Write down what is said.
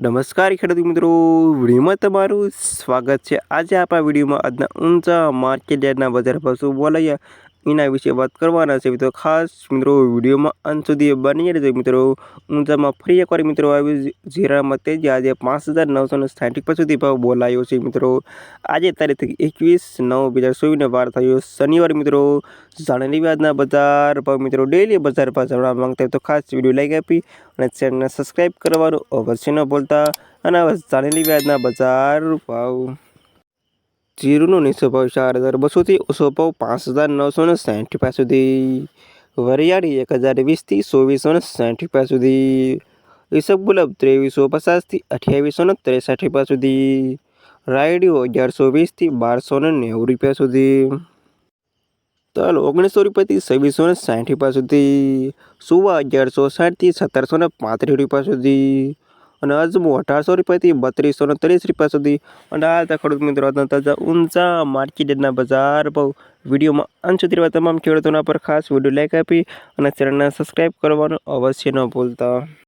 નમસ્કાર ખેડૂત મિત્રો, વિડીયોમાં તમારું સ્વાગત છે. આજે આપણા વિડીયોમાં આજના ઊંચા માર્કેટ યાર્ડના બજાર ભાવ શું બોલાયા એના વિશે વાત કરવાના છે. મિત્રો, ખાસ મિત્રો, વિડીયોમાં અંત સુધી બની રહેજો. મિત્રો ઊંચામાં ફરી એકવાર મિત્રો આવી જીરામાં તેજી આજે પાંચ હજાર નવસો ને સાઠ સુધી ભાવ બોલાયો છે. મિત્રો, આજે તારીખ એકવીસ નવ બે હજાર ચોવીસને વાર થયો. શનિવાર મિત્રો જાણેલી વ્યાજના બજાર ભાવ મિત્રો, ડેલી બજાર ભાવ જાણવા માંગતા તો ખાસ વીડિયો લાઈક આપી અને ચેનલને સબસ્ક્રાઈબ કરવાનું અવશ્ય ન ભૂલતા. અને જાણેલી વ્યાજના બજાર ભાવ જીરુનો નીચો ભાવ ચાર હજાર બસોથી ઓછો ભાવ પાંચ હજાર નવસો ને સાઠ રૂપિયા સુધી. વરિયાળી એક હજાર વીસથી ચોવીસો ને સાઠ રૂપિયા સુધી. ઈસબગુલાબ ત્રેવીસો પચાસથી અઠ્યાવીસો ને ત્રેસઠ રૂપિયા સુધી. રાયડીઓ અગિયારસો વીસથી બારસો ને નેવું રૂપિયા સુધી. તલ ઓગણીસો રૂપિયાથી છવ્વીસો ને સાઠ રૂપિયા સુધી. સુવા અગિયારસો સાઠથી સત્તરસો ને પાંત્રીસ રૂપિયા સુધી. અને અજમો અઢારસો રૂપિયાથી બત્રીસો ને ત્રીસ રૂપિયા સુધી અને આ હતા ખેડૂત મિત્રો તાજા ઊંચા માર્કેટના બજાર ભાવ વિડીયોમાં અંત સુધી તમામ ખેડૂતોના પર ખાસ વીડિયો લાઈક આપી અને ચેનલને સબસ્ક્રાઈબ કરવાનું અવશ્ય ન ભૂલતા.